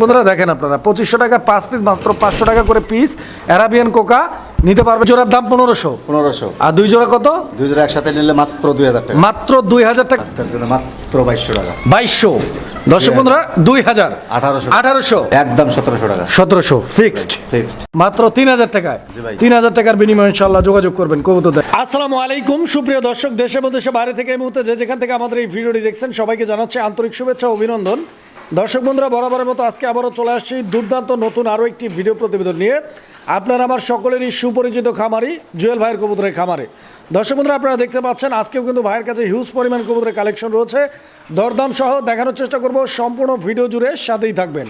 বন্ধুরা দেখেন আপনারা পঁচিশশো টাকা পাঁচ পিস মাত্র পাঁচশো টাকা করে পিস অ্যারাবিয়ান কোকা নিতে পারবে জোড়ার দাম পনেরোশো। পনেরোশো। আর দুই জোড়া কত? দুই জোড়া একসাথে নিলে মাত্র দুই হাজার টাকা। মাত্র দুই হাজার টাকা। মাত্র বাইশশো টাকা। বাইশশো। দর্শক বন্ধুরা দুই হাজার আঠারোশো। আঠারোশো। একদম সতেরোশো টাকা। সতেরোশো ফিক্সড ফিক্সড মাত্র তিন হাজার টাকায়। তিন হাজার টাকার বিনিময়ে ইনশাল্লাহ যোগাযোগ করবেন কবুতর আসসালামু আলাইকুম সুপ্রিয় দর্শক দেশে এবং বাইরে থেকে এই মুহূর্তে যে যেখান থেকে আমাদের এই ভিডিওটি দেখছেন সবাইকে জানাচ্ছি আন্তরিক শুভেচ্ছা অভিনন্দন। দর্শক বন্ধুরা বরাবরের মতো আজকে আবারও চলে আসছি দুর্দান্ত নতুন আরও একটি ভিডিও প্রতিবেদন নিয়ে। আপনার আমার সকলেরই সুপরিচিত খামারি জুয়েল ভাইয়ের কবুতরের খামারে। দর্শক বন্ধুরা, আপনারা দেখতে পাচ্ছেন, আজকেও কিন্তু ভাইয়ের কাছে হিউজ পরিমাণ কবুতরের কালেকশন রয়েছে। দরদাম সহ দেখানোর চেষ্টা করব, সম্পূর্ণ ভিডিও জুড়ে সাথেই থাকবেন।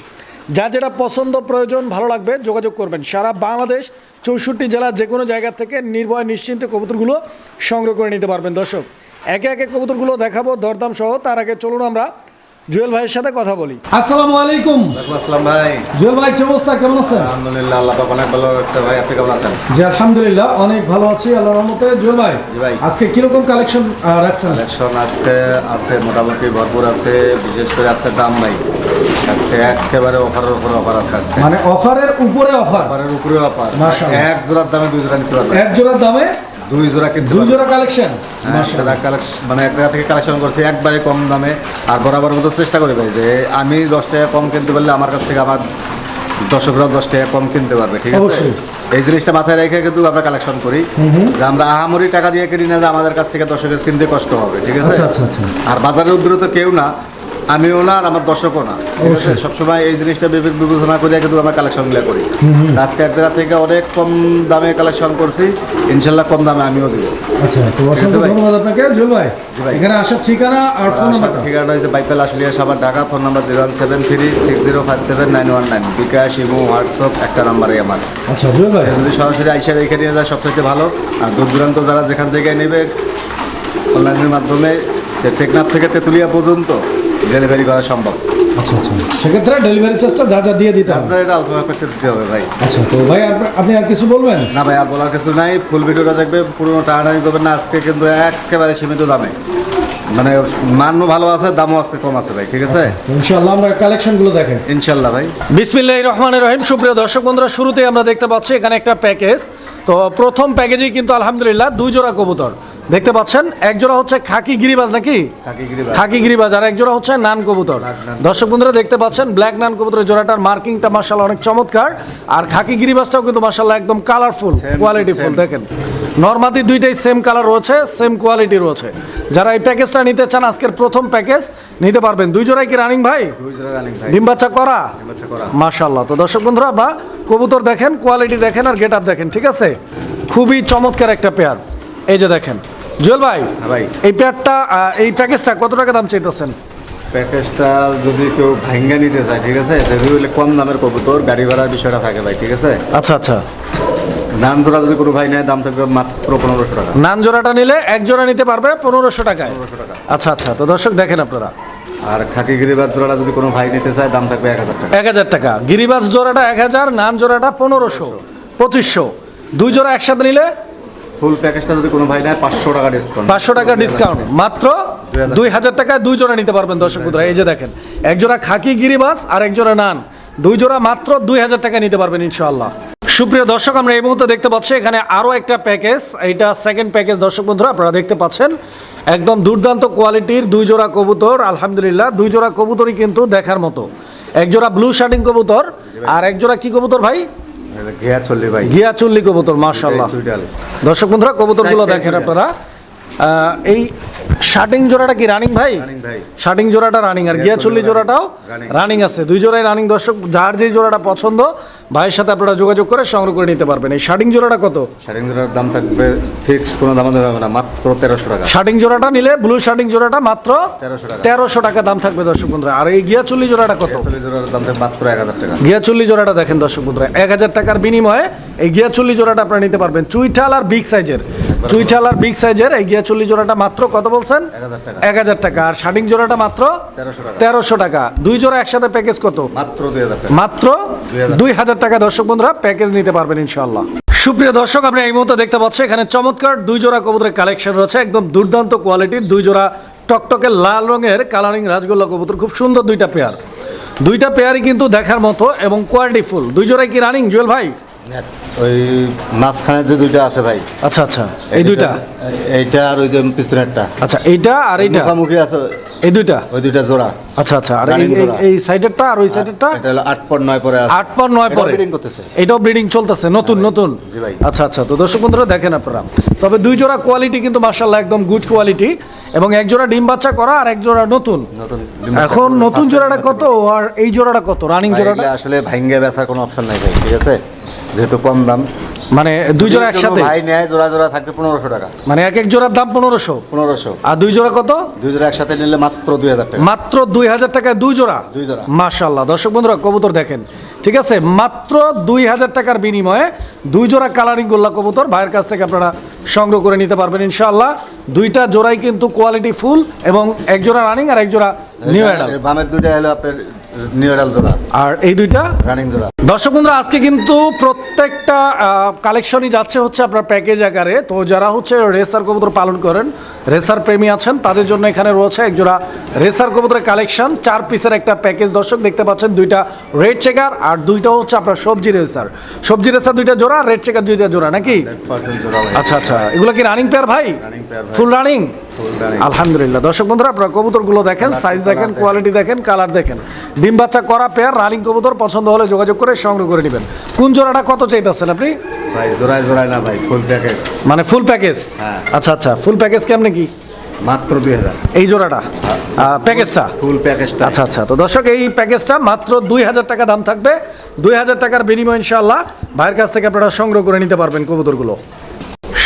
যা যেটা পছন্দ, প্রয়োজন, ভালো লাগবে, যোগাযোগ করবেন। সারা বাংলাদেশ, চৌষট্টি জেলার যে কোনো জায়গা থেকে নির্ভয়, নিশ্চিন্তে কবুতরগুলো সংগ্রহ করে নিতে পারবেন। দর্শক, একে একে কবুতরগুলো দেখাবো, দরদাম সহ। তার আগে চলুন আমরা জুয়েল ভাইয়ের সাথে কথা বলি। আসসালামু আলাইকুম। আসসালাম ভাই। জুয়েল ভাই কি অবস্থা? কেমন আছেন? আলহামদুলিল্লাহ আল্লাহ পাক অনেক ভালো রাখছে ভাই। আপনি কেমন আছেন? জি আলহামদুলিল্লাহ অনেক ভালো আছি আল্লাহর রহমতে। জুয়েল ভাই জি ভাই। আজকে কীরকম কালেকশন রাখছেন? কালেকশন আজকে আছে মোটামুটি ভরপুর আছে বিশেষ করে আজকে দাম নাই। আজকে একেবারে অফারের উপরে অফার আছে আজকে। মানে অফারের উপরে অফার অফারের উপরে অফার মাশাআল্লাহ। এক জোড়ার দামে দুই জোড়া নিতে পারবে এক জোড়ার দামে দুই জোড়া কিন্তু দুই জোড়া কালেকশন হ্যাঁ, কালেকশন মানে এক জায়গা থেকে কালেকশন করছি একবারে কম দামে আর বরাবর মতো চেষ্টা করি ভাই যে আমি দশ টাকা কম কিনতে পারলে আমার কাছ থেকে আমার দর্শকরাও দশ টাকা কম কিনতে পারবে ঠিক আছে? এই জিনিসটা মাথায় রেখে কিন্তু আমরা কালেকশন করি। যে আমরা আহামরি টাকা দিয়ে কিনি না যে আমাদের কাছ থেকে দর্শকের কিনতে কষ্ট হবে ঠিক আছে? আচ্ছা আচ্ছা আচ্ছা। আর বাজারের উদ্রে তো কেউ না আমিও না আর আমার দর্শকও না। সবসময় এই জিনিসটা বিবেক বিবেচনা করে কিন্তু আমরা কালেকশন কালেকশনগুলো করি। আজকে এক জায়গা থেকে অনেক কম দামে কালেকশন করছি ইনশাল্লাহ কম দামে আমিও দিব। আচ্ছা তো অসংখ্য ধন্যবাদ আপনাকে। ভাই। এখানে আসার ঠিকানা আর ফোন ঠিকানা Baipail Savar Dhaka phone number zero one seven three six zero five seven nine one nine bKash WhatsApp একটা আমার। আচ্ছা জুয়েল ভাই। যদি সরাসরি আইসা রেখে নিয়ে যায় সবথেকে ভালো। আর দূর দূরান্ত যারা যেখান থেকে নেবে অনলাইনের মাধ্যমে টেকনাফ থেকে তেঁতুলিয়া পর্যন্ত ডেলিভারি করা সম্ভব। আচ্ছা আচ্ছা। সেক্ষেত্রে ডেলিভারি চার্জটা যা যা দিয়ে দিতে হবে। এটা আলোচনা করতে দিতে হবে ভাই। আচ্ছা তো ভাই আপনি আর কিছু বলবেন? না ভাই আর বলার কিছু নাই। ফুল ভিডিওটা দেখবে পুরোনো টানাটানি করবেন না। আজকে কিন্তু একেবারে সীমিত দামে। মানে মানও ভালো আছে দামও আজকে কম আছে ভাই ঠিক আছে? ইনশাআল্লাহ আমরা কালেকশনগুলো দেখেন। ইনশাল্লাহ ভাই। বিসমিল্লাহ রহমানের রহিম। সুপ্রিয় দর্শক বন্ধুরা শুরুতেই আমরা দেখতে পাচ্ছি এখানে একটা প্যাকেজ। তো প্রথম প্যাকেজেই কিন্তু আলহামদুলিল্লাহ দুই জোড়া কবুতর। দেখতে পাচ্ছেন একজোড়া হচ্ছে খাকি গিরিবাজ নাকি? খাকি গিরিবাজ। আর এক জোড়া হচ্ছে নান কবুতর। দর্শক বন্ধুরা দেখতে পাচ্ছেন ব্ল্যাক নান কবুতরের জোড়াটার মার্কিংটা মার্শাল্লাহ অনেক চমৎকার। আর খাকি গিরিবাজটাও কিন্তু মার্শাল্লাহ একদম কালারফুল Same, কোয়ালিটি ফুল দেখেন। নর্মাদি দুইটাই সেম কালার রয়েছে সেম কোয়ালিটি রয়েছে। যারা এই প্যাকেজটা নিতে চান আজকের প্রথম প্যাকেজ নিতে পারবেন। দুই জোড়াই কি রানিং ভাই? ডিম বাচ্চা করা? মাশাল্লাহ তো দর্শক বন্ধুরা আপনার কবুতর দেখেন কোয়ালিটি দেখেন আর গেট আপ দেখেন ঠিক আছে? খুবই চমৎকার একটা পেয়ার এই যে দেখেন জুয়েল ভাই হ্যাঁ ভাই। এই পেয়ারটা আহ, এই প্যাকেজটা কত টাকা দাম চাইতেছেন? প্যাকেজটা যদি কেউ ভাঙ্গা নিতে চায় ঠিক আছে? যদি হলে কম দামের কবুতর গাড়ি ভাড়ার বিষয়টা থাকে ভাই ঠিক আছে? আচ্ছা আচ্ছা। দাম ধরা যদি কোনো ভাই নেয় দাম থাকবে মাত্র পনেরোশো টাকা। নান জোড়াটা নিলে এক জোড়া নিতে পারবে পনেরোশো টাকায়। পনেরোশো টাকা। আচ্ছা আচ্ছা। তো দর্শক দেখেন আপনারা। আর খাকি গিরিবাদ জোড়াটা যদি কোনো ভাই নিতে চায় দাম থাকবে এক হাজার টাকা। এক হাজার টাকা। গিরিবাস জোড়াটা এক হাজার নান জোড়াটা পনেরোশো পঁচিশশো। দুই জোড়া একসাথে নিলে ফুল প্যাকেজটা যদি কোনো ভাই নেয় পাঁচশো টাকা ডিসকাউন্ট পাঁচশো টাকা ডিসকাউন্ট মাত্র দুই হাজার টাকায় দুই জোড়া নিতে পারবেন দর্শক বন্ধুরা। এই যে দেখেন এক জোড়া খাকি গিরিবাস আর এক জোড়া নান। দুই জোড়া মাত্র দুই হাজার টাকা নিতে পারবেন ইনশাআল্লাহ। সুপ্রিয় দর্শক আমরা এই মুহূর্তে দেখতে পাচ্ছি এখানে আরও একটা প্যাকেজ। এইটা সেকেন্ড প্যাকেজ দর্শক বন্ধুরা আপনারা দেখতে পাচ্ছেন। একদম দুর্দান্ত কোয়ালিটির দুই জোড়া কবুতর আলহামদুলিল্লাহ। দুই জোড়া কবুতরই কিন্তু দেখার মতো। এক জোড়া ব্লু শার্টিং কবুতর আর এক জোড়া কি কবুতর ভাই? ঘেয়া ভাই। কবুতর দর্শক বন্ধুরা কবুতরগুলো চারটে দেখেন আপনারা। আহ, এই শার্টিং জোড়াটা কি রানিং ভাই? শার্টিং জোড়াটা রানিং আর গিয়া চল্লি জোড়াটাও রানিং। আছে। দুই জোড়াই রানিং দর্শক যার যে জোড়াটা পছন্দ ভাইয়ের সাথে আপনারা যোগাযোগ করে সংগ্রহ করে নিতে পারবেন। এই শার্টিং জোড়াটা কত? শাড়িং জোড়ার দাম থাকবে ফিক্স কোনো দাম দেবে না মাত্র তেরোশো টাকা। শার্টিং জোড়াটা নিলে ব্লু শার্টিং জোড়াটা মাত্র তেরোশো টাকা। তেরোশো টাকা দাম থাকবে দর্শক বন্ধুরা। আর এই গিয়া চল্লি জোড়াটা কত? চল্লিশ জোড়ার দাম থাকবে মাত্র এক হাজার টাকা। গিয়া চল্লি জোড়াটা দেখেন দর্শক বন্ধুরা এক হাজার টাকার বিনিময়ে এই গিয়া চল্লি জোড়াটা আপনারা নিতে পারবেন। চুইঠাল আর বিগ সাইজের চুইঠাল আর বিগ সাইজের এই গিয়া চল্লি জোড়াটা মাত্র কত বলছেন? এক হাজার টাকা। আর শার্টিং জোড়াটা মাত্র তেরোশো টাকা। দুই জোড়া একসাথে প্যাকেজ কত? মাত্র মাত্র 2000 দুই হাজার টাকা দর্শক বন্ধুরা প্যাকেজ নিতে পারবেন ইনশাল্লাহ সুপ্রিয় দর্শক আপনি এই মুহূর্তে দেখতে পাচ্ছেন এখানে চমৎকার দুই জোড়া কবুতরের কালেকশন রয়েছে, একদম দুর্দান্ত কোয়ালিটির দুই জোড়া টকটকে লাল রঙের কালারিং রাজগোল্লা কবুতর, খুব সুন্দর দুইটা পেয়ার দুইটা পেয়ারই কিন্তু দেখার মতো এবং কোয়ালিটিফুল দুই জোড়াই কি রানিং জুয়েল ভাই? ওই মাঝখানে যে দুইটা আছে ভাই। আচ্ছা আচ্ছা। এই দুইটা? এইটা আর ওই যে পিছনেরটা আচ্ছা এইটা আর এইটা? মুখামুখি আছে। এই দুইটা? ওই দুইটা জোড়া। আচ্ছা আচ্ছা। আর এই- সাইডেরটা আর ওই সাইডেরটা? এটা হলো পর নয় পরে আছে। আট পর নয় পরে? breeding করতেছে। এটাও ব্রিডিং চলতেছে নতুন নতুন? জি ভাই। আচ্ছা আচ্ছা। তো দর্শক বন্ধুরা দেখেন আপনারা। তবে দুই জোড়া কোয়ালিটি কিন্তু মার্শাল্লাহ একদম গুড কোয়ালিটি এবং এক জোড়া ডিম বাচ্চা করা আর এক জোড়া নতুন। নতুন এখন নতুন জোড়াটা কত? আর এই জোড়াটা কত? রানিং জোড়াটা? আসলে ভাঙ্গে বেচার কোনো অপশন নাই ভাই ঠিক আছে? যেহেতু কম দাম। মানে দুই জোড়া একসাথে? ভাই নেয় জোড়া জোড়া থাকবে পনেরোশো টাকা। মানে এক এক জোড়ার দাম পনেরোশো? পনেরোশো। আর দুই জোড়া কত? দুই জোড়া একসাথে নিলে মাত্র দুই হাজার টাকা। মাত্র দুই হাজার টাকায় দুই জোড়া? দুই জোড়া। মাশাল্লাহ দর্শক বন্ধুরা কবুতর দেখেন। ঠিক আছে? মাত্র দুই হাজার টাকার বিনিময়ে দুই জোড়া কালারিং গোল্লা কবুতর ভাইয়ের কাছ থেকে আপনারা সংগ্রহ করে নিতে পারবেন ইনশাআল্লাহ। দুইটা জোড়াই কিন্তু কোয়ালিটি ফুল এবং এক জোড়া রানিং আর এক জোড়া নিউ অ্যাডাল বামের দুইটা হলো আপনার জোড়া। আর এই দুইটা? রানিং জোড়া। দর্শক বন্ধুরা আজকে কিন্তু প্রত্যেকটা কালেকশনই যাচ্ছে হচ্ছে আপনার প্যাকেজ আকারে। তো যারা হচ্ছে রেসার কবুতর পালন করেন রেসার প্রেমী আছেন তাদের জন্য এখানে রয়েছে একজোড়া রেসার কবুতরের কালেকশন। চার পিসের একটা প্যাকেজ দর্শক দেখতে পাচ্ছেন দুইটা রেড চেকার আর দুইটা হচ্ছে আপনার সবজি রেসার। সবজি রেসার দুইটা জোড়া রেড চেকার দুইটা জোড়া নাকি? আচ্ছা আচ্ছা। এগুলো কি রানিং পেয়ার ভাই। ফুল রানিং আলহামদুলিল্লাহ। দর্শক বন্ধুরা আপনারা কবুতরগুলো দেখেন সাইজ দেখেন। কোয়ালিটি দেখেন কালার দেখেন। ডিম বাচ্চা করা পেয়ার রানিং কবুতর পছন্দ হলে যোগাযোগ করে সংগ্রহ করে নেবেন। কোন জোড়াটা কত চাইতেছেন আপনি? ভাই জোড়ায় জোড়ায় না ভাই ফুল প্যাকেজ মানে ফুল প্যাকেজ হ্যাঁ। আচ্ছা আচ্ছা ফুল প্যাকেজ কেমনে কি? মাত্র দুই হাজার। এই জোড়াটা? প্যাকেজটা ফুল প্যাকেজটা আচ্ছা আচ্ছা তো দর্শক এই প্যাকেজটা মাত্র দুই হাজার টাকা দাম থাকবে। দুই হাজার টাকার বিনিময় ইনশাআল্লাহ ভাইয়ের কাছ থেকে আপনারা সংগ্রহ করে নিতে পারবেন কবুতরগুলো।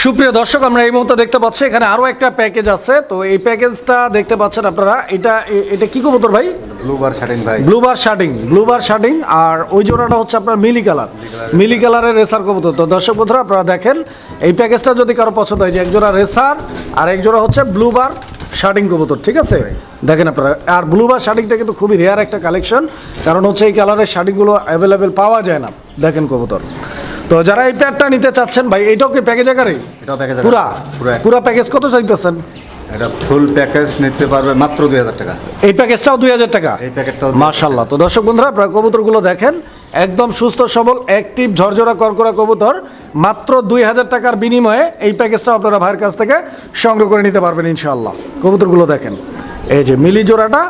সুপ্রিয় দর্শক আমরা এই মুহূর্তে দেখতে পাচ্ছি এখানে আরও একটা প্যাকেজ আছে। তো এই প্যাকেজটা দেখতে পাচ্ছেন আপনারা। এটা এটা কি কবুতর ভাই? ব্লুবার শার্টিং ভাই। ব্লুবার শার্টিং ব্লুবার শার্টিং আর ওই জোড়াটা হচ্ছে আপনার মিলি কালার মিলি কালারের রেসার কবুতর। তো দর্শক বন্ধুরা আপনারা দেখেন এই প্যাকেজটা যদি কারও পছন্দ হয় যে এক জোড়া রেসার আর এক জোড়া হচ্ছে ব্লুবার শার্টিং কবুতর ঠিক আছে? দেখেন আপনারা আর ব্লুবার শার্টিংটা কিন্তু খুবই রেয়ার একটা কালেকশন কারণ হচ্ছে এই কালারের শার্টিংগুলো অ্যাভেলেবেল পাওয়া যায় না। দেখেন কবুতর। তো যারা এই প্যাডটা নিতে চাচ্ছেন ভাই এটাও কি প্যাকেজ আকারে? এটাও প্যাকেজ পুরা? পুরা পুরা প্যাকেজ কত চাইতেছেন? এটা ফুল প্যাকেজ নিতে পারবে মাত্র দুই হাজার টাকা। এই প্যাকেজটাও দুই হাজার টাকা? এই প্যাকেটটাও মাশাল্লাহ তো দর্শক বন্ধুরা আপনারা কবুতরগুলো দেখেন একদম সুস্থ সবল অ্যাক্টিভ ঝরঝরা করকরা কবুতর মাত্র দুই হাজার টাকার বিনিময়ে এই প্যাকেজটা আপনারা ভাইয়ের কাছ থেকে সংগ্রহ করে নিতে পারবেন ইনশাআল্লাহ। কবুতরগুলো দেখেন এই যে মিলি জোড়াটা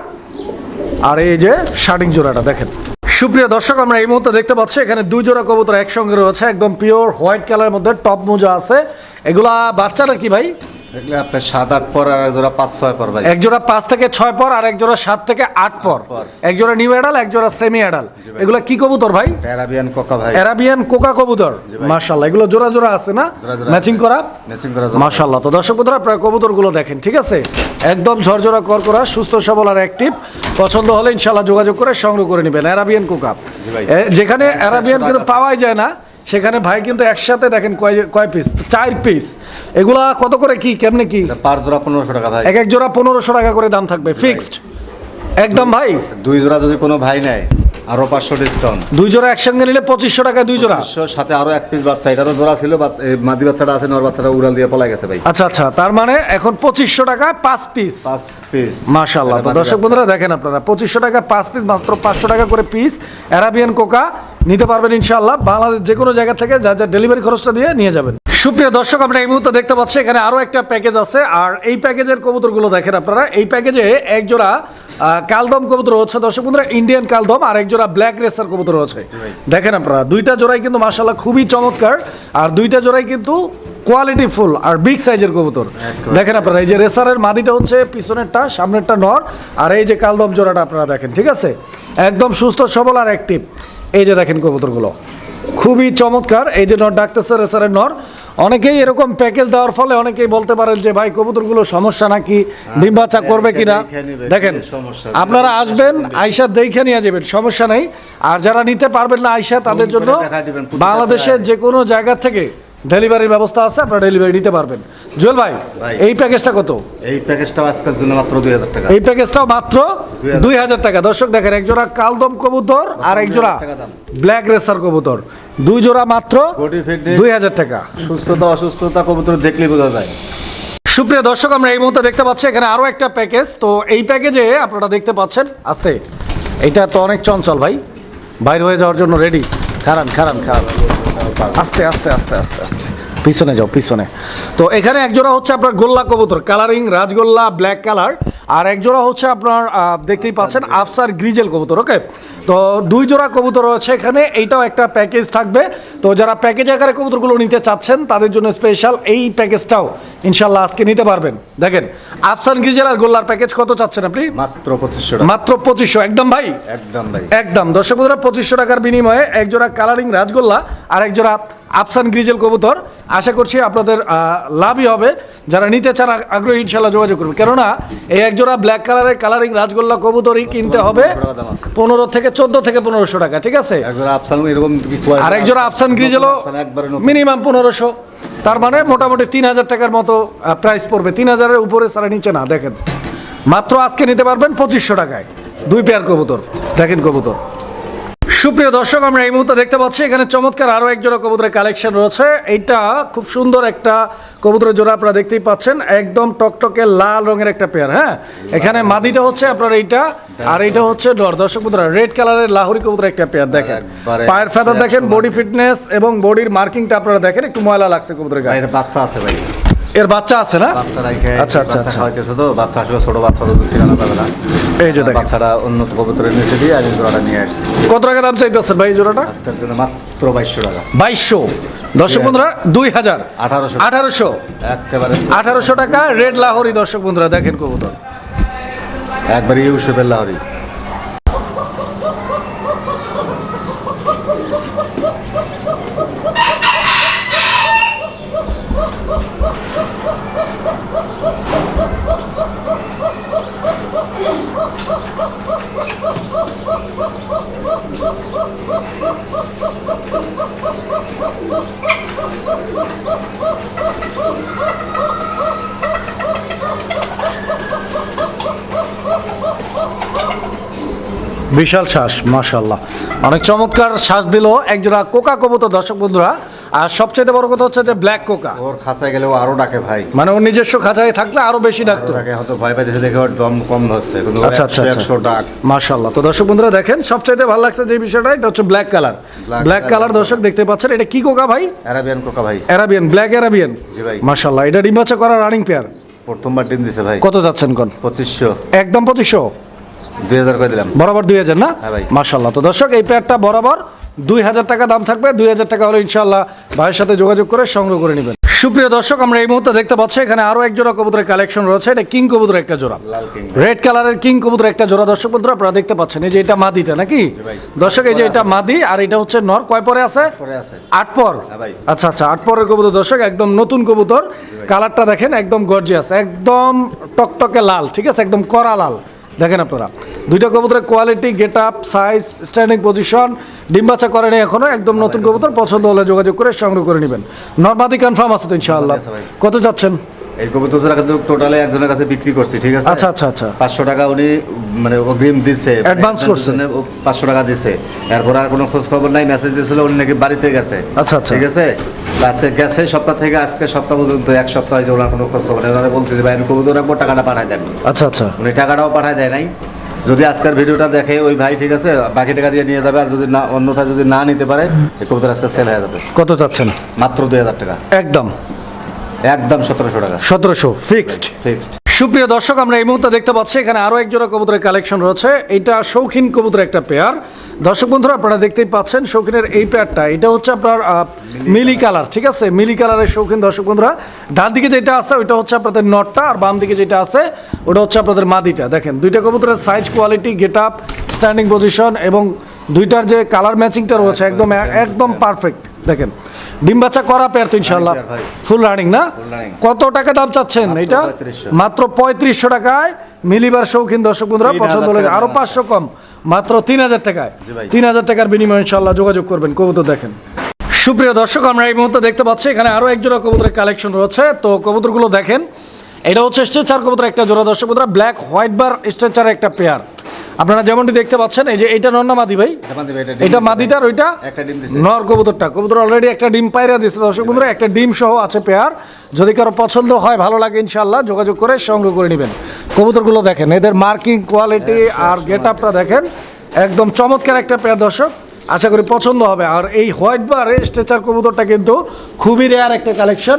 আর এই যে শার্টিং জোড়াটা দেখেন। সুপ্রিয় দর্শক, আমরা এই মুহূর্তে দেখতে পাচ্ছি এখানে দুই জোড়া কবুতর একসঙ্গে রয়েছে, একদম পিওর হোয়াইট কালারের মধ্যে টপ মোজা আছে। এগুলা বাচ্চারা কি ভাই? দেখলে আপনার সাত আট পর আর এক জোড়া পাঁচ ছয় পর ভাই। এক জোড়া পাঁচ থেকে ছয় পর আর এক জোড়া সাত থেকে আট পর। পর। এক জোড়া নিউ অ্যাডাল এক জোড়া সেমি অ্যাডাল এগুলো কি কবুতর ভাই? প্যারাবিয়ান কোকা ভাই। অ্যারাবিয়ান কোকা কবুতর। মাশাল্লাহ এগুলো জোড়া জোড়া আছে না? জোড়া জোড়া ম্যাচিং করা? মেসিং করা জোড়া। তো দর্শক বন্ধুরা আপনারা কবুতরগুলো দেখেন ঠিক আছে? একদম ঝরঝরা করকরা সুস্থ সবল আর অ্যাক্টিভ পছন্দ হলে ইনশাল্লাহ যোগাযোগ করে সংগ্রহ করে নেবেন অ্যারাবিয়ান কোকা যেখানে অ্যারাবিয়ান কিন্তু পাওয়াই যায় না সেখানে ভাই কিন্তু একসাথে দেখেন কয় কয় পিস চার পিস এগুলা কত করে কি? কেমনে কি? পার জোড়া পনেরোশো টাকা ভাই। এক এক জোড়া পনেরোশো টাকা করে দাম থাকবে। ফিক্সড একদম ভাই? দুই জোড়া যদি কোনো ভাই নেয় আরও পাঁচশো ডিসকাউন্ট দুই জোড়া একসঙ্গে নিলে পঁচিশশো টাকা দুই জোড়া? সাথে আরও এক পিস বাচ্চা। এটারও জোড়া ছিল মাদি বাচ্চাটা আছে নর বাচ্চাটা উড়াল দিয়ে পলাই গেছে ভাই। আচ্ছা আচ্ছা। তার মানে এখন পঁচিশশো টাকা পাঁচ পিস পাঁচ পিস মাশাল্লাহ দর্শক বন্ধুরা দেখেন আপনারা পঁচিশশো টাকা পাঁচ পিস মাত্র পাঁচশো টাকা করে পিস অ্যারাবিয়ান কোকা নিতে পারবেন ইনশাআল্লাহ। বাংলাদেশ যে কোনো জায়গা থেকে যা যা ডেলিভারি খরচটা দিয়ে নিয়ে যাবেন। সুপ্রিয় দর্শক আমরা এই মুহূর্তে দেখতে পাচ্ছি এখানে আরও একটা প্যাকেজ আছে। আর এই প্যাকেজের কবুতরগুলো দেখেন আপনারা। এই প্যাকেজে এক জোড়া কালদম কবুতর হচ্ছে দর্শক বন্ধুরা ইন্ডিয়ান কালদম আর এক জোড়া ব্ল্যাক রেসার কবুতর হচ্ছে দেখেন আপনারা দুইটা জোড়াই কিন্তু মাশাল্লাহ খুবই চমৎকার। আর দুইটা জোড়াই কিন্তু কোয়ালিটি ফুল আর বিগ সাইজের কবুতর। দেখেন আপনারা এই যে রেসারের মাদিটা হচ্ছে পিছনেরটা সামনেরটা নর। আর এই যে কালদম জোড়াটা আপনারা দেখেন ঠিক আছে? একদম সুস্থ সবল আর অ্যাক্টিভ এই যে দেখেন কবুতরগুলো। খুবই চমৎকার। এই যে নর ডাকতেছে রেসারের নর। অনেকেই এরকম প্যাকেজ দেওয়ার ফলে অনেকেই বলতে পারেন যে ভাই কবুতরগুলো সমস্যা নাকি? ডিম বাচ্চা করবে কিনা? দেখেন আপনারা আসবেন আইসা দেখে নিয়ে যাবেন সমস্যা নেই। আর যারা নিতে পারবেন না আইসা তাদের জন্য বাংলাদেশের। যে কোনো জায়গা থেকে ডেলিভারির ব্যবস্থা আছে আপনারা ডেলিভারি নিতে পারবেন। জুয়েল ভাই। এই প্যাকেজটা কত? এই প্যাকেজটাও আজকের জন্য মাত্র দুই হাজার টাকা। এই প্যাকেজটাও মাত্র দুই হাজার। টাকা। দর্শক দেখেন এক জোড়া কালদম কবুতর আর এক জোড়া 2000 টাকা দাম। ব্ল্যাক রেসার কবুতর। দুই জোড়া মাত্র দুই হাজার টাকা। সুস্থতা অসুস্থতা কবুতর দেখলে বোঝা যায়। সুপ্রিয় দর্শক আমরা এই মুহূর্তে দেখতে পাচ্ছি এখানে আরও একটা প্যাকেজ তো এই প্যাকেজে আপনারা দেখতে পাচ্ছেন আস্তে এটা তো অনেক চঞ্চল ভাই। বাইরে হয়ে যাওয়ার জন্য রেডি খারান খারান খারান। আস্তে আস্তে আস্তে আস্তে আস্তে। পিছনে যাও পিছনে। তো এখানে একজোড়া হচ্ছে আপনার গোল্লা কবুতর কালারিং রাজগোল্লা ব্ল্যাক কালার আর একজোড়া হচ্ছে আপনার দেখতেই পাচ্ছেন আফসার গ্রিজেল কবুতর ওকে তো দুই জোড়া কবুতর রয়েছে এখানে এইটাও একটা প্যাকেজ থাকবে। তো যারা প্যাকেজ আকারে কবুতরগুলো নিতে চাচ্ছেন তাদের জন্য স্পেশাল এই প্যাকেজটাও ইনশাল্লাহ আজকে নিতে পারবেন। দেখেন আফসান গ্রিজেল আর গোল্লার প্যাকেজ কত চাচ্ছেন আপনি? মাত্র পঁচিশশো টাকা। মাত্র পঁচিশশো একদম ভাই? একদম ভাই। একদম। দর্শক বন্ধুরা পঁচিশশো টাকার বিনিময়ে একজোড়া কালারিং রাজগোল্লা আর এক জোড়া আফসান গ্রিজেল কবুতর। আশা করছি আপনাদের লাভই হবে। যারা নিতে চান আগ্রহী ইনশাল্লাহ যোগাযোগ করবে কেননা এই এক জোড়া ব্ল্যাক কালারের কালারিং রাজগোল্লা কবুতরই কিনতে হবে। পনেরো থেকে চোদ্দ থেকে পনেরোশো টাকা ঠিক আছে? আর একজোড়া আফসান গ্রিজেলও মিনিমাম পনেরোশো। তার মানে মোটামুটি তিন হাজার টাকার মতো প্রাইস পড়বে। তিন হাজারের উপরে সারা নিচে না দেখেন। মাত্র আজকে নিতে পারবেন পঁচিশশো টাকায়। দুই পেয়ার কবুতর। দেখেন কবুতর। সুপ্রিয় দর্শক আমরা এই মুহূর্তে দেখতে পাচ্ছি এখানে চমৎকার আরও এক জোড়া কবুতরের কালেকশন রয়েছে। এইটা খুব সুন্দর একটা কবুতরের জোড়া আপনারা দেখতেই পাচ্ছেন একদম টকটকে লাল রঙের একটা পেয়ার হ্যাঁ? এখানে মাদিটা হচ্ছে আপনার এইটা আর এইটা হচ্ছে ডর। দর্শক বন্ধুরা রেড কালারের লাহোরি কবুতরের একটা পেয়ার দেখেন। পায়ের ফেদার দেখেন বডি ফিটনেস এবং বডির মার্কিংটা আপনারা দেখেন একটু ময়লা লাগছে কবুতরের গায়ে। বাচ্চা আছে ভাই। এর বাচ্চা আছে না? বাচ্চা রাইখে আচ্ছা, আচ্ছা, আচ্ছা। খাওয়াইতেছে তো বাচ্চা আসলে ছোট বাচ্চা তো দুধ আনা যাবে না। এই যে দেখেন। বাচ্চাটা উন্নত কবুতরের নিচে দিয়ে আমি জোড়াটা নিয়ে আসছি। কত টাকা দাম চাইতেছেন ভাই জোড়াটা? আজকের জন্য মাত্র বাইশশো টাকা। বাইশশো। দর্শক বন্ধুরা দুই হাজার। আঠারোশো। আঠারোশো। একেবারে আঠারোশো টাকা রেড লাহোরি দর্শক বন্ধুরা দেখেন কবুতর। একবারে ইউসুফের লাহরি। বিশাল শ্বাস মাশাল্লাহ অনেক চমৎকার শ্বাস দিল একজোড়া কোকা কবুতর দর্শক বন্ধুরা। আর সবচেয়ে বড় কথা হচ্ছে যে ব্ল্যাক কোকা। ওর খাঁচায় গেলেও আরও ডাকে ভাই। মানে ওর নিজস্ব খাঁচায় থাকলে আরও বেশি ডাকতো। ডাকে হয়তো ভয় পাইতেছে দেখে ওর দম কম ধরছে। আচ্ছা আচ্ছা আচ্ছা একশো ডাক। মাশাল্লাহ তো দর্শক বন্ধুরা দেখেন সবচাইতে ভালো লাগছে যে বিষয়টা এটা হচ্ছে ব্ল্যাক কালার। ব্ল্যাক কালার দর্শক দেখতে পাচ্ছেন এটা কি কোকা ভাই? অ্যারাবিয়ান কোকা ভাই। Arabian black Arabian. জি ভাই। মাশাল্লাহ এটা ডিম বাচ্চা করা রানিং পেয়ার প্রথমবার ডিম দিছে ভাই। কত যাচ্ছেন কোন? পঁচিশশো। একদম পঁচিশশো। দুই হাজার করে দিলাম। বরাবর দুই হাজার না? হ্যাঁ তো দর্শক এই পেয়ারটা বরাবর দুই হাজার টাকা দাম থাকবে। দুই হাজার টাকা হলে ইনশাল্লাহ ভাইয়ের সাথে যোগাযোগ করে সংগ্রহ করে নেবেন। সুপ্রিয় দর্শক আমরা এই মুহূর্তে দেখতে পাচ্ছি এখানে আরও এক জোড়া কবুতরের কালেকশন রয়েছে। এটা কিং কবুতর একটা জোড়া। রেড কালারের কিং কবুতর একটা জোড়া। দর্শক বন্ধুরা আপনারা দেখতে পাচ্ছেন এই যে এটা মাদিটা নাকি? দর্শক এই যে এটা মাদি আর এটা হচ্ছে নর। কয় পরে আছে? আট পর হ্যাঁ আচ্ছা আচ্ছা আট পরের কবুতর। দর্শক একদম নতুন কবুতর। কালারটা দেখেন একদম গর্জিয়াস একদম টকটকে লাল ঠিক আছে? একদম কড়া লাল। দেখেন আপনারা দুইটা কবুতরের quality get up size standing position ডিম বাচ্চা করেনি এখনও একদম নতুন কবুতর পছন্দ হলে যোগাযোগ করে সংগ্রহ করে নেবেন। নর্মাদি কনফার্ম আছে তো ইনশাআল্লাহ। ভাই। কত যাচ্ছেন? এই কবুতর জোড়া কিন্তু টোটালে একজনের কাছে বিক্রি করছি ঠিক আছে? আচ্ছা আচ্ছা আচ্ছা। পাঁচশো টাকা উনি মানে অগ্রিম Advance করছে। পাঁচশো টাকা দিছে। এরপর আর কোনো খোঁজ খবর নাই মেসেজ দিয়েছিল উনি নাকি বাড়িতে গেছে। আচ্ছা, আচ্ছা। ঠিক আছে? আজকে গেছে সপ্তাহ থেকে আজকে সপ্তাহ পর্যন্ত এক সপ্তাহ হয়েছে ওনার কোনো খোঁজ খবর নেই। ওনারা বলছে যে ভাই আমি কবুতর রাখব টাকাটা পাঠাই দেন। আচ্ছা আচ্ছা। উনি টাকাটাও পাঠায় দেয় নাই। যদি আজকের ভিডিওটা দেখে ওই ভাই ঠিক আছে বাকি টাকা দিয়ে নিয়ে যাবে আর যদি না অন্যথা যদি না নিতে পারে এই কবুতর আজকে সেল হয়ে যাবে। কত যাচ্ছেন মাত্র দুই হাজার টাকা। একদম। একদম সতেরোশো টাকা। সতেরোশো ফিক্সড ফিক্সড সুপ্রিয় দর্শক আমরা এই মুহূর্তে দেখতে পাচ্ছি এখানে আরও এক জোড়া কবুতরের কালেকশন রয়েছে। এটা শৌখিন কবুতরের একটা পেয়ার দর্শক বন্ধুরা আপনারা দেখতেই পাচ্ছেন শৌখিনের এই পেয়ারটা এটা হচ্ছে আপনার মিলি কালার। ঠিক আছে? মিলি কালারের শৌখিন দর্শক বন্ধুরা। ডান দিকে যেটা আছে ওইটা হচ্ছে আপনাদের নটটা আর বাম দিকে যেটা আছে ওটা হচ্ছে আপনাদের মাদিটা। দেখেন দুইটা কবুতরের size quality get up standing position এবং দুইটার যে কালার ম্যাচিংটা রয়েছে একদম একদম পারফেক্ট দেখেন ডিম বাচ্চা করা পেয়ার তো ইনশাল্লাহ ফুল রানিং না? কত টাকা দাম চাচ্ছেন এটা? মাত্র পঁয়ত্রিশশো টাকায় মিলিবার শৌখিন দর্শক বন্ধুরা পছন্দ হলে আরও পাঁচশো কম মাত্র তিন হাজার টাকায়। তিন হাজার টাকার বিনিময়ে ইনশাল্লাহ যোগাযোগ করবেন। কবুতর দেখেন। সুপ্রিয় দর্শক আমরা এই মুহূর্তে দেখতে পাচ্ছি এখানে আরও এক জোড়া কবুতরের কালেকশন রয়েছে। তো কবুতরগুলো দেখেন এটা হচ্ছে স্ট্রেচার কবুতর একটা জোড়া দর্শক বন্ধুরা ব্ল্যাক হোয়াইট বার স্ট্রেচারের একটা পেয়ার আপনারা যেমনটি দেখতে পাচ্ছেন এই যে এটা নন্না মাদি ভাই? এটা মাদিটার ওইটা একটা ডিম দিছে। নর কবুতরটা। কবুতর অলরেডি একটা ডিম পায়রা দিচ্ছে দর্শক বন্ধুরা একটা ডিম সহ আছে পেয়ার। যদি কারও পছন্দ হয় ভালো লাগে ইনশাল্লাহ যোগাযোগ করে সংগ্রহ করে নেবেন। কবুতরগুলো দেখেন এদের মার্কিং কোয়ালিটি আর গেট আপটা দেখেন। একদম চমৎকার একটা পেয়ার দর্শক। আশা করি পছন্দ হবে। আর এই হোয়াইট বার স্ট্রেচার কবুতরটা কিন্তু খুবই রেয়ার একটা কালেকশন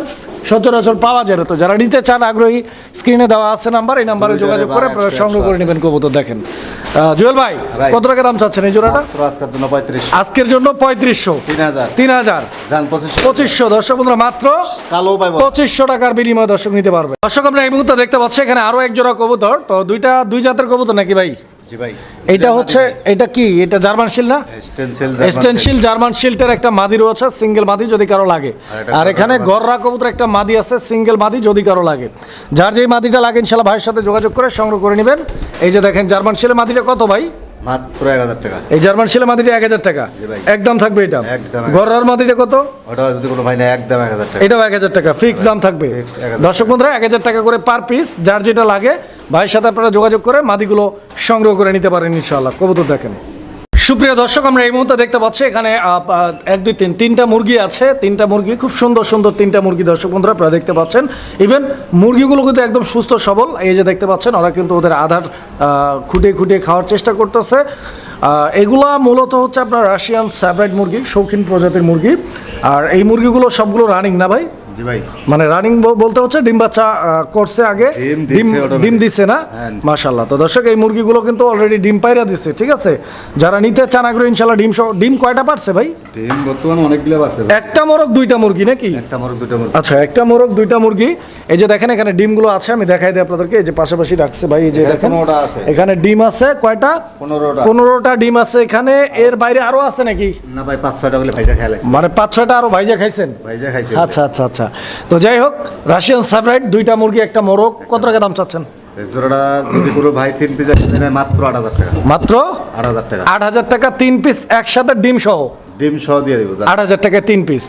সচরাচর পাওয়া যায় না তো। যারা নিতে চান আগ্রহী স্ক্রিনে দেওয়া আছে নাম্বার এই নাম্বারে যোগাযোগ করে আপনারা সংগ্রহ করে নেবেন কবুতর দেখেন। জুয়েল ভাই। কত টাকা দাম চাচ্ছেন এই জোড়াটা? আজকের জন্য পঁয়ত্রিশ আজকের জন্য পঁয়ত্রিশশো। তিন হাজার। তিন হাজার। পঁচিশশো। দর্শক বন্ধুরা মাত্র কালো পঁচিশশো টাকার বিনিময়ে দর্শক নিতে পারবে। দর্শক আমরা এই মুহূর্তে দেখতে পাচ্ছি এখানে আরও এক জোড়া কবুতর। তো দুইটা দুই জাতের কবুতর নাকি ভাই? জি ভাই। এটা হচ্ছে এটা কি? এটা জার্মান শিল না? স্টেনসিল স্টেনশিল জার্মান শিল্টের একটা মাদি রয়েছে সিঙ্গেল মাদি যদি কারও লাগে। আর এখানে গররা কবুতর একটা মাদি আছে সিঙ্গেল মাদি যদি কারও লাগে। যার যেই মাদিটা লাগে ইনশাল্লাহ ভাইয়ের সাথে যোগাযোগ করে সংগ্রহ করে নেবেন। এই যে দেখেন জার্মান শিলের মাদিটা কত ভাই? মাত্র এক হাজার টাকা। এই জার্মান মাদিটা এক হাজার টাকা। একদম থাকবে এটা। একদম। গররার মাদিটা কত? ওটা যদি কোনো ভাই না একদম এক হাজার টাকা। এটাও এক হাজার টাকা। ফিক্স দাম থাকবে। Fix 1000 দর্শক বন্ধুরা এক হাজার টাকা করে পার পিস যার যেটা লাগে ভাইয়ের সাথে আপনারা যোগাযোগ করে মাদিগুলো সংগ্রহ করে নিতে পারেন ইনশাআল্লাহ। কবুতর দেখেন। সুপ্রিয় দর্শক, আমরা এই মুহূর্তে দেখতে পাচ্ছি এখানে এক, দুই, তিন, তিনটা মুরগি আছে। তিনটা মুরগি, খুব সুন্দর সুন্দর তিনটা মুরগি দর্শক বন্ধুরা, আপনারা দেখতে পাচ্ছেন। ইভেন মুরগিগুলো কিন্তু একদম সুস্থ, সবল। এই যে দেখতে পাচ্ছেন, ওরা কিন্তু ওদের আধার খুঁটিয়ে খুঁটিয়ে খাওয়ার চেষ্টা করতেছে। এগুলা মূলত হচ্ছে আপনার রাশিয়ান স্যাব্রাইড মুরগি, শৌখিন প্রজাতির মুরগি। আর এই মুরগিগুলো সবগুলো রানিং না ভাই? ভাই। মানে রানিং বলতে হচ্ছে ডিম বাচ্চা করছে আগে। ডিম ডিম দিছে দিছে না? হ্যাঁ। মাশাল্লাহ তো দর্শক এই মুরগিগুলো কিন্তু অলরেডি ডিম পাইরা দিচ্ছে ঠিক আছে? যারা নিতে চান আগ্রহ ইনশাল্লাহ ডিম সহ ডিম কয়টা পারছে ভাই? ডিম বর্তমানে অনেকগুলো ভাই। একটা মোরগ দুইটা মুরগি নাকি? একটা মরক দুটো মরক আচ্ছা একটা মোরগ দুইটা মুরগি। এই যে দেখেন এখানে ডিমগুলো আছে আমি দেখাই দিই আপনাদেরকে। এই যে পাশাপাশি রাখছে ভাই এই যে দেখেন। এখানে ডিম আছে কয়টা? পনেরোটা। পনেরোটা ডিম আছে এখানে। এর বাইরে আরও আছে নাকি? না ভাই পাঁচ ছয়টা বলে ভাইজা খেয়াল মানে পাঁচ ছয়টা আরও ভাইজা খাইছেন? ভাইজা খাইছে। আচ্ছা আচ্ছা আচ্ছা। তো যাই হোক রাশিয়ান সাবরাইট দুইটা মুরগি একটা মোরগ কত টাকা দাম চাচ্ছেন? জোড়াটা যদি কোনো ভাই তিন পিস একসাথে মাত্র আট হাজার টাকা। মাত্র? আট হাজার টাকা। আট হাজার টাকা তিন পিস একসাথে ডিম সহ? ডিম সহ দিয়ে দেবো আট হাজার টাকা তিন পিস